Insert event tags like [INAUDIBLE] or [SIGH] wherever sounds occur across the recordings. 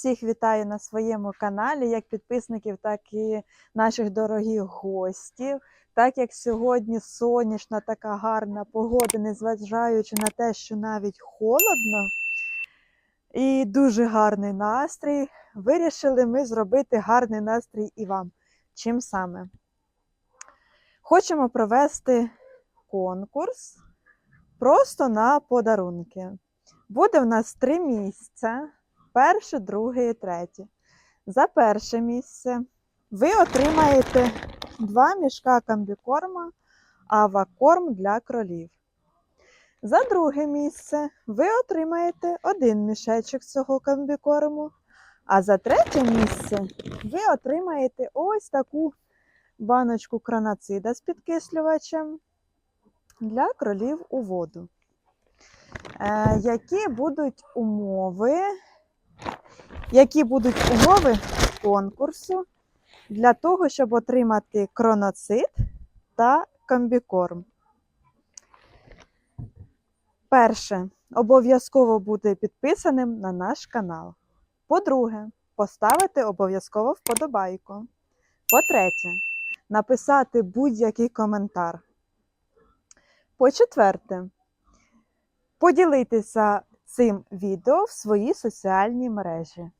Всіх вітаю на своєму каналі, як підписників, так і наших дорогих гостів. Так як сьогодні сонячна, така гарна погода, незважаючи на те, що навіть холодно і дуже гарний настрій, вирішили ми зробити гарний настрій і вам. Чим саме? Хочемо провести конкурс просто на подарунки. Буде в нас три місця перше, друге і третє. За перше місце ви отримаєте два мішка комбікорма авакорм для кролів. За друге місце ви отримаєте один мішечок цього комбікорму. А за третє місце ви отримаєте ось таку баночку краноцида з підкислювачем для кролів у воду. Е, які будуть умови які будуть умови конкурсу для того, щоб отримати кроноцит та комбікорм. Перше, обов'язково бути підписаним на наш канал. По-друге, поставити обов'язково вподобайку. По-третє, написати будь-який коментар. По-четверте, поділитися цим відео в свої соціальні мережі.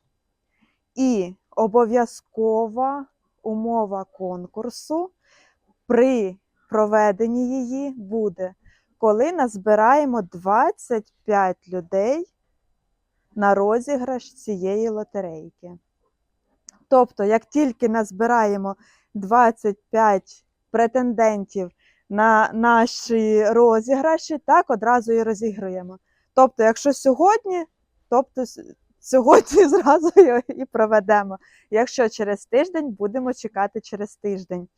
І обов'язкова умова конкурсу при проведенні її буде, коли назбираємо 25 людей на розіграш цієї лотерейки. Тобто, як тільки назбираємо 25 претендентів на наші розіграші, так одразу і розіграємо. Тобто, якщо сьогодні, тобто сьогодні [LAUGHS] зразу і проведемо. Якщо через тиждень, будемо чекати через тиждень.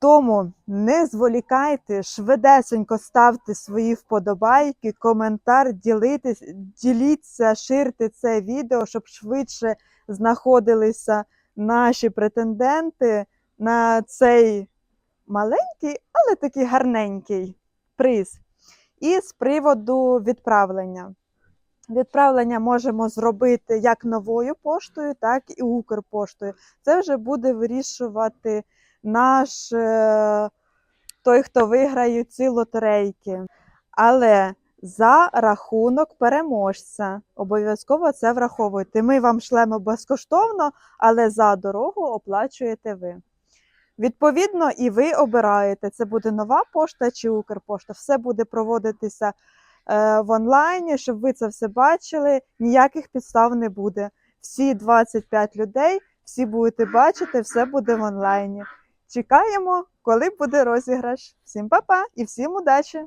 Тому не зволікайте, швидесенько ставте свої вподобайки, коментар, ділитесь, діліться, ширте це відео, щоб швидше знаходилися наші претенденти на цей маленький, але такий гарненький приз. І з приводу відправлення. Відправлення можемо зробити як новою поштою, так і Укрпоштою. Це вже буде вирішувати наш е, той, хто виграє ці лотерейки. Але за рахунок переможця обов'язково це враховуйте. Ми вам шлемо безкоштовно, але за дорогу оплачуєте ви. Відповідно, і ви обираєте, це буде нова пошта чи Укрпошта. Все буде проводитися в онлайні, щоб ви це все бачили. Ніяких підстав не буде. Всі 25 людей, всі будете бачити, все буде в онлайні. Чекаємо, коли буде розіграш. Всім па-па і всім удачі!